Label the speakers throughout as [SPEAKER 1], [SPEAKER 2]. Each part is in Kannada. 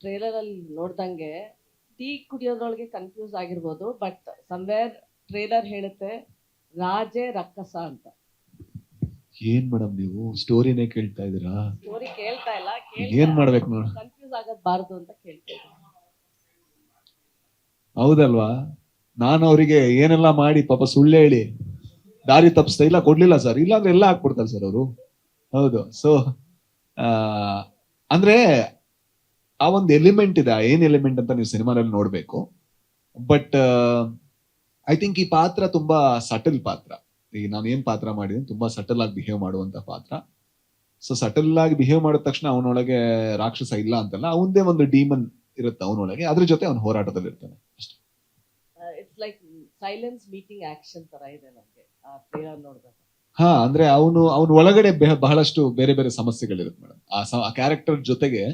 [SPEAKER 1] ಟ್ರೇಲರ್ ಅಲ್ಲಿ ನೋಡ್ದಂಗೆ ಟೀ ಕುಡಿಯೋದ್ರೊಳಗೆ ಕನ್ಫ್ಯೂಸ್ ಆಗಿರ್ಬೋದು ಬಟ್ ಸಮ್ವೇರ್ ಟ್ರೇಲರ್ ಹೇಳುತ್ತೆ ರಾಜೆ ರಕ್ಕಸ ಅಂತ.
[SPEAKER 2] ಏನ್ ಮೇಡಮ್ ನೀವು? ಸ್ಟೋರಿನೇ ಕೇಳ್ತಾ ಇದೀರಾ
[SPEAKER 1] ಸ್ಟೋರಿ ಕೇಳ್ತಾ ಇಲ್ಲ
[SPEAKER 2] ಏನ್ ಮಾಡ್ಬೇಕು ನೋಡ.
[SPEAKER 1] ಕನ್ಫ್ಯೂಸ್ ಆಗಬಾರ್ದು ಅಂತ ಕೇಳ್ತಾ
[SPEAKER 2] ಹೌದಲ್ವಾ? ನಾನು ಅವರಿಗೆ ಏನೆಲ್ಲ ಮಾಡಿ ಪಾಪ ಸುಳ್ಳು ಹೇಳಿ ದಾರಿ ತಪ್ಪಿಸ್ತಾ ಇಲ್ಲ ಕೊಡ್ಲಿಲ್ಲ ಸರ್ ಇಲ್ಲಾಂದ್ರೆ ಎಲ್ಲ ಹಾಕ್ಬಿಡ್ತಾರೆ ಸರ್ ಅವರು. ಹೌದು. ಸೊ ಅಂದ್ರೆ ಆ ಒಂದು ಎಲಿಮೆಂಟ್ ಇದೆ ಆ ಏನ್ ಎಲಿಮೆಂಟ್ ಅಂತ ನೀವು ಸಿನಿಮಾದಲ್ಲಿ ನೋಡ್ಬೇಕು. ಬಟ್ ಐ ಥಿಂಕ್ ಈ ಪಾತ್ರ ತುಂಬಾ ಸಟಲ್ ಪಾತ್ರ. ಈಗ ನಾನು ಏನ್ ಪಾತ್ರ ಮಾಡಿದ್ದೀನಿ ತುಂಬಾ ಸಟಲ್ ಆಗಿ ಬಿಹೇವ್ ಮಾಡುವಂತ ಪಾತ್ರ. ಸೊ ಸಟಲ್ ಆಗಿ ಬಿಹೇವ್ ಮಾಡಿದ ತಕ್ಷಣ ಅವನೊಳಗೆ ರಾಕ್ಷಸ ಇಲ್ಲ ಅಂತಲ್ಲ ಅವನದೇ ಒಂದು ಡೀಮನ್ ಇರುತ್ತೆ ಅವನೊಳಗೆ. ಅದ್ರ ಜೊತೆ ಅವನು ಹೋರಾಟದಲ್ಲಿ ಇರ್ತಾನೆ ಅಷ್ಟೇ.
[SPEAKER 1] It's like silence meeting action ತರ ಇದೆ ನಮಗೆ ಆ ಟ್ರೇಲರ್ ನೋಡಿದಾಗ.
[SPEAKER 2] ಹಾ ಅಂದ್ರೆ ಅವನು ಅವನ ಒಳಗಡೆ ಬಹಳಷ್ಟು ಬೇರೆ ಬೇರೆ ಸಮಸ್ಯೆಗಳಿರುತ್ತೆ ಮೇಡಮ್ ಆ ಕ್ಯಾರೆಕ್ಟರ್ ಜೊತೆಗೆ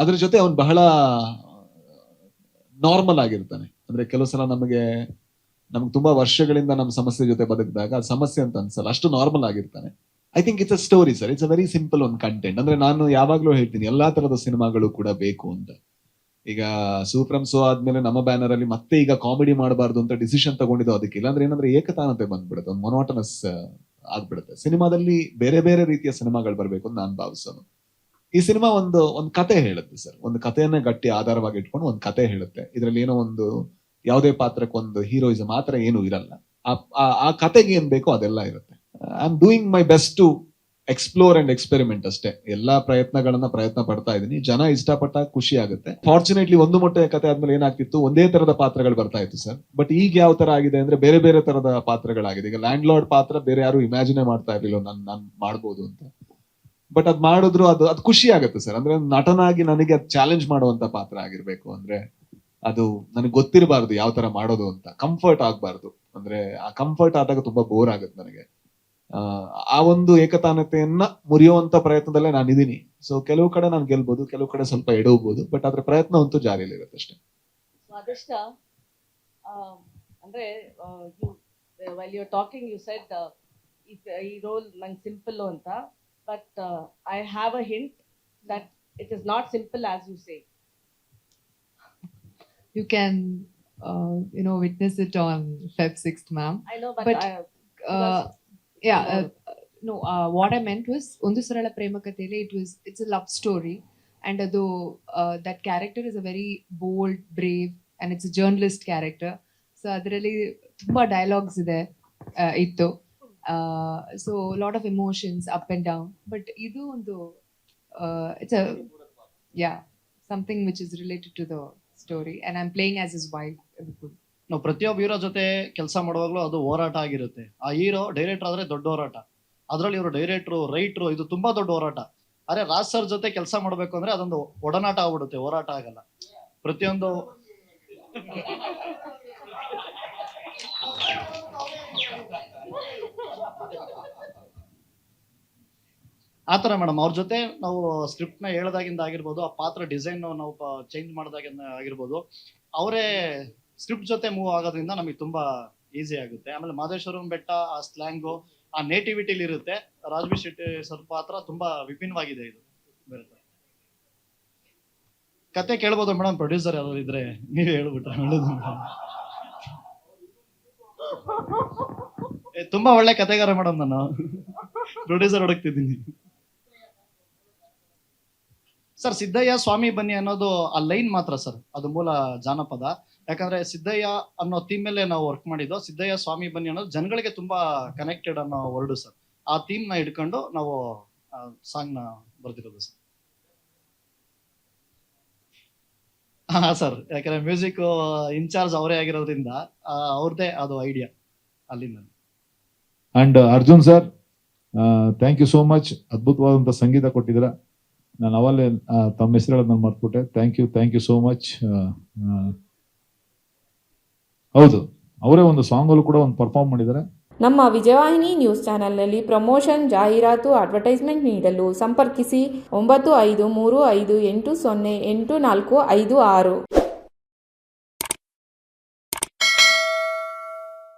[SPEAKER 2] ಅದ್ರ ಜೊತೆ ಅವನು ಬಹಳ ನಾರ್ಮಲ್ ಆಗಿರ್ತಾನೆ. ಅಂದ್ರೆ ಕೆಲವು ಸಲ ನಮಗೆ, ನಮ್ಗೆ ತುಂಬಾ ವರ್ಷಗಳಿಂದ ನಮ್ಮ ಸಮಸ್ಯೆ ಜೊತೆ ಬದುಕಿದಾಗ ಅದು ಸಮಸ್ಯೆ ಅಂತ ಅನ್ಸಲ್ಲ, ಅಷ್ಟು ನಾರ್ಮಲ್ ಆಗಿರ್ತಾನೆ. I think it's a story sir it's a very simple ಒಂದು ಕಂಟೆಂಟ್ ಅಂದ್ರೆ ನಾನು ಯಾವಾಗ್ಲೂ ಹೇಳ್ತೀನಿ, ಎಲ್ಲಾ ತರದ ಸಿನಿಮಾಗಳು ಕೂಡ ಬೇಕು ಅಂತ. ಈಗ ಸೂಪ್ರಂ ಸೋ ಆದ್ಮೇಲೆ ನಮ್ಮ ಬ್ಯಾನರ್ ಅಲ್ಲಿ ಮತ್ತೆ ಈಗ ಕಾಮಿಡಿ ಮಾಡಬಾರ್ದು ಅಂತ ಡಿಸಿಷನ್ ತಗೊಂಡಿದ್ದು ಅದಕ್ಕೆ ಇಲ್ಲಾಂದ್ರೆ ಏನಂದ್ರೆ ಏಕತಾನತೆ ಬಂದ್ಬಿಡುತ್ತೆ, ಒಂದು ಮೊನೋಟನಸ್ ಆಗ್ಬಿಡುತ್ತೆ. ಸಿನಿಮಾದಲ್ಲಿ ಬೇರೆ ಬೇರೆ ರೀತಿಯ ಸಿನಿಮಾಗಳು ಬರಬೇಕು ಅಂತ ನಾನು ಭಾವಿಸೋದು. ಈ ಸಿನಿಮಾ ಒಂದು ಒಂದು ಕತೆ ಹೇಳುತ್ತೆ ಸರ್. ಒಂದು ಕಥೆಯನ್ನ ಗಟ್ಟಿ ಆಧಾರವಾಗಿ ಇಟ್ಕೊಂಡು ಒಂದು ಕತೆ ಹೇಳುತ್ತೆ. ಇದ್ರಲ್ಲಿ ಏನೋ ಒಂದು ಯಾವುದೇ ಪಾತ್ರಕ್ಕೆ ಒಂದು ಹೀರೋಯಿಸಮ್ ಮಾತ್ರ ಏನು ಇರಲ್ಲ. ಆ ಕತೆಗೆ ಏನ್ ಬೇಕೋ ಅದೆಲ್ಲ ಇರುತ್ತೆ. I am doing my best to explore and experiment ಅಷ್ಟೇ. ಎಲ್ಲಾ ಪ್ರಯತ್ನಗಳನ್ನ ಪ್ರಯತ್ನ ಪಡ್ತಾ ಇದೀನಿ ಜನ ಇಷ್ಟಪಟ್ಟ ಖುಷಿ ಆಗುತ್ತೆ. ಫಾರ್ಚುನೇಟ್ಲಿ ಒಂದು ಮೊಟ್ಟೆ ಕತೆ ಆದ್ಮೇಲೆ ಏನಾಗ್ತಿತ್ತು? ಒಂದೇ ತರದ ಪಾತ್ರಗಳು ಬರ್ತಾ ಇತ್ತು ಸರ್. ಬಟ್ ಈಗ ಯಾವ ತರ ಆಗಿದೆ ಅಂದ್ರೆ ಬೇರೆ ಬೇರೆ ತರದ ಪಾತ್ರಗಳಾಗಿದೆ. ಈಗ ಲ್ಯಾಂಡ್ ಲಾರ್ಡ್ ಪಾತ್ರ ಬೇರೆ ಯಾರು ಇಮ್ಯಾಜಿನೇ ಮಾಡ್ತಾ ಇರ್ಲಿಲ್ಲ. ನಾನು ನಾನು ಮಾಡ್ಬೋದು ಅಂತ. ಬಟ್ ಅದ್ ಮಾಡಿದ್ರು ಅದು ಅದು ಖುಷಿ ಆಗುತ್ತೆ ಸರ್. ಅಂದ್ರೆ ನಟನಾಗಿ ನನಗೆ ಅದು ಚಾಲೆಂಜ್ ಮಾಡುವಂತ ಪಾತ್ರ ಆಗಿರ್ಬೇಕು ಅಂದ್ರೆ ಅದು ನನಗೆ ಗೊತ್ತಿರಬಾರ್ದು ಯಾವ ತರ ಮಾಡೋದು ಅಂತ. ಕಂಫರ್ಟ್ ಆಗ್ಬಾರ್ದು. ಅಂದ್ರೆ ಆ ಕಂಫರ್ಟ್ ಆದಾಗ ತುಂಬಾ ಬೋರ್ ಆಗುತ್ತೆ ನನಗೆ. ಆ, ಒಂದು ಏಕತಾನತೆಯನ್ನ ಮುರಿಯುವಂತ ಪ್ರಯತ್ನದಲ್ಲೇ ನಾನು ಇದೀನಿ ಸೊ ಕೆಲವು ಕಡೆ ನಾನು ಗೆಲ್ಬಹುದು ಕೆಲವು ಕಡೆ ಸ್ವಲ್ಪ ಎಡವಬಹುದು ಬಟ್ ಅದ್ರ ಪ್ರಯತ್ನ ಅಂತೂ ಜಾರಿಯಲ್ಲಿ ಇರುತ್ತೆ ಅಷ್ಟೇ.
[SPEAKER 1] ಅಂದ್ರೆ while you talking you said ಈ ರೋಲ್ ನಂಗೆ ಸಿಂಪಲ್ ಅಂತ. But I have a hint that it is not simple as you say
[SPEAKER 3] you can uh, you know witness it on Feb 6th, ma'am.
[SPEAKER 1] I know but
[SPEAKER 3] But- Uh, yeah, uh, no. Uh, what I meant was ಒಂದು ಸರಳ ಪ್ರೇಮ ಕಥೆಯಲ್ಲಿ it was it's a love story and ಅದು uh, that character is a very bold, brave and it's a journalist character. So ಅದರಲ್ಲಿ ತುಂಬಾ ಡೈಲಾಗ್ಸ್ ಇದೆ uh, ಇತ್ತು so lot of emotions up and down but ಇದು ಒಂದು it's a yeah something which is related to the story and I am playing as his wife
[SPEAKER 4] ನಾವು ಪ್ರತಿಯೊಬ್ಬ ಹೀರೋ ಜೊತೆ ಕೆಲಸ ಮಾಡುವಾಗಲೂ ಅದು ಹೋರಾಟ ಆಗಿರುತ್ತೆ ಆ ಹೀರೋ ಡೈರೆಕ್ಟರ್ ಆದ್ರೆ ದೊಡ್ಡ ಹೋರಾಟ ಅದರಲ್ಲಿ ಇವರು ಡೈರೆಕ್ಟ್ರು ರೈಟ್ರು ಇದು ತುಂಬಾ ದೊಡ್ಡ ಹೋರಾಟ ಆದ್ರೆ ರಾಜ್ ಸರ್ ಜೊತೆ ಕೆಲಸ ಮಾಡ್ಬೇಕು ಅಂದ್ರೆ ಅದೊಂದು ಒಡನಾಟ ಆಗ್ಬಿಡುತ್ತೆ ಹೋರಾಟ ಆಗಲ್ಲ ಪ್ರತಿಯೊಂದು ಆತರ ಮೇಡಮ್. ಅವ್ರ ಜೊತೆ ನಾವು ಸ್ಕ್ರಿಪ್ಟ್ನ ಹೇಳ್ದಾಗಿಂದ ಆಗಿರ್ಬೋದು, ಆ ಪಾತ್ರ ಡಿಸೈನ್ ನಾವು ಚೇಂಜ್ ಮಾಡಿದಾಗಿಂದ ಆಗಿರ್ಬೋದು, ಅವರೇ ಸ್ಕ್ರಿಪ್ಟ್ ಜೊತೆ ಮೂವ್ ಆಗೋದ್ರಿಂದ ನಮಗೆ ತುಂಬಾ ಈಸಿ ಆಗುತ್ತೆ. ಆಮೇಲೆ ಮಾದೇಶ್ವರಂ ಬೆಟ್ಟ, ಆ ಸ್ಲ್ಯಾಂಗು ಆ ನೇಟಿವಿಟಿಲಿ ಇರುತ್ತೆ. ರಾಜ್ಬಿ ಶೆಟ್ಟಿ ಸರ್ ಪಾತ್ರ ತುಂಬಾ ವಿಭಿನ್ನವಾಗಿದೆ ಇದು. ಬರುತ್ತೆ. ಕತೆ ಕೇಳ್ಬೋದು ಮೇಡಮ್ ಪ್ರೊಡ್ಯೂಸರ್ ಯಾರು ಇದ್ರೆ ನೀವೇ ಹೇಳ್ಬಿಟ್ರೆ ಒಳ್ಳೇದು ತುಂಬಾ ಒಳ್ಳೆ ಕತೆಗಾರ ಮೇಡಮ್ ನಾನು. ಪ್ರೊಡ್ಯೂಸರ್ ಹುಡುಕ್ತಿದ್ದೀನಿ. ಸರ್, ಸಿದ್ದಯ್ಯ ಸ್ವಾಮಿ ಬನ್ನಿ ಅನ್ನೋದು ಆ ಲೈನ್ ಮಾತ್ರ ಸರ್, ಅದು ಮೂಲ ಜಾನಪದ. ಯಾಕಂದ್ರೆ ಸಿದ್ದಯ್ಯ ಅನ್ನೋ ಥೀಮ್ ಮೇಲೆ ನಾವು ವರ್ಕ್ ಮಾಡಿದ್ದು, ಸಿದ್ದಯ್ಯ ಸ್ವಾಮಿ ಬನ್ನಿ ಅನ್ನೋದು ಜನಗಳಿಗೆ ತುಂಬಾ ಕನೆಕ್ಟೆಡ್ ಅನ್ನೋ ವರ್ಡ್ ಸರ್. ಆ ಥೀಮ್ನ ಇಟ್ಕೊಂಡು ನಾವು ಸಾಂಗ್ನ ಬರ್ದಿರೋದು ಸರ್. ಹಾ, ಸರ್, ಯಾಕಂದ್ರೆ ಮ್ಯೂಸಿಕ್ ಇನ್ಚಾರ್ಜ್ ಅವರೇ ಆಗಿರೋದ್ರಿಂದ ಅವ್ರದೇ ಅದು ಐಡಿಯಾ ಅಲ್ಲಿಂದ
[SPEAKER 5] and Arjun sir thank you so much ಅದ್ಭುತವಾದಂತ ಸಂಗೀತ ಕೊಟ್ಟಿದ್ದೀರಾ. ನಾನು ಅವಲ್ಲೇ ತಮ್ಮ ತಮ್ಮ ಹೇಳೋದು ನಾನು thank you thank you so much ಹೌದು, ಅವರೇ ಒಂದು ಸಾಂಗಲ್ಲೂ ಕೂಡ ಒಂದು ಪರ್ಫಾರ್ಮ್ ಮಾಡಿದ್ದಾರೆ.
[SPEAKER 6] ನಮ್ಮ ವಿಜಯವಾಹಿನಿ ನ್ಯೂಸ್ ಚಾನೆಲ್ನಲ್ಲಿ ಪ್ರಮೋಷನ್ ಜಾಹೀರಾತು ಅಡ್ವರ್ಟೈಸ್ಮೆಂಟ್ ನೀಡಲು ಸಂಪರ್ಕಿಸಿ ಒಂಬತ್ತು ಐದು ಮೂರು ಐದು ಎಂಟು ಸೊನ್ನೆ ಎಂಟು ನಾಲ್ಕು ಐದು ಆರು.